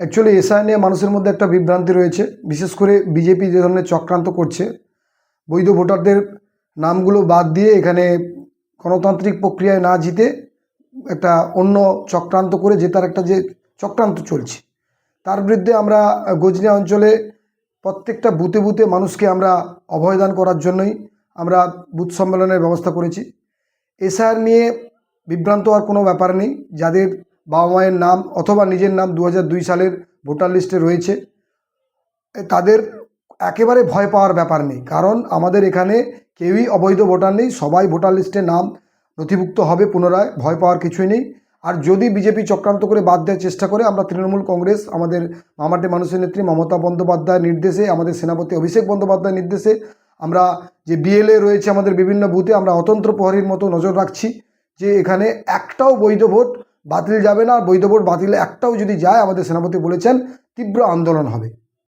Actually SI নিয়ে মানুষের মধ্যে একটা বিভ্রান্তি রয়েছে। বিশেষ করে বিজেপি যে ধরনের চক্রান্ত করছে, বৈধ ভোটারদের নামগুলো বাদ দিয়ে এখানে গণতান্ত্রিক প্রক্রিয়ায় না জিতে একটা অন্য চক্রান্ত করে জেতার একটা যে চক্রান্ত চলছে, তার বিরুদ্ধে আমরা গজনি অঞ্চলে প্রত্যেকটা বুতে বুতে মানুষকে আমরা অভয়দান করার জন্যই আমরা বুথ সম্মেলনের ব্যবস্থা করেছি। এসআর নিয়ে বিভ্রান্ত হওয়ার কোনো ব্যাপার নেই। যাদের বাবা মায়ের নাম অথবা নিজের নাম দু সালের ভোটার লিস্টে রয়েছে। তাদের একেবারে ভয় পাওয়ার ব্যাপার নেই, কারণ আমাদের এখানে কেউই অবৈধ ভোটার নেই, সবাই ভোটার লিস্টে নাম নথিভুক্ত হবে পুনরায়, ভয় পাওয়ার কিছুই নেই। আর যদি বিজেপি চক্রান্ত করে বাদ দেওয়ার চেষ্টা করে, আমরা তৃণমূল কংগ্রেস, আমাদের মামাটি মানুষের নেত্রী মমতা বন্দ্যোপাধ্যায়ের নির্দেশে, আমাদের সেনাপতি অভিষেক বন্দ্যোপাধ্যায়ের নির্দেশে, আমরা যে বিএলএ রয়েছে আমাদের বিভিন্ন বুথে, আমরা অতন্ত্র প্রহরীর মতো নজর রাখছি যে এখানে একটাও বৈধ ভোট বাতিল যাবে না, বৈধ ভোট বাতিল একটাও যদি যায়, আমাদের সেনাপতি বলেছেন, তীব্র আন্দোলন হবে।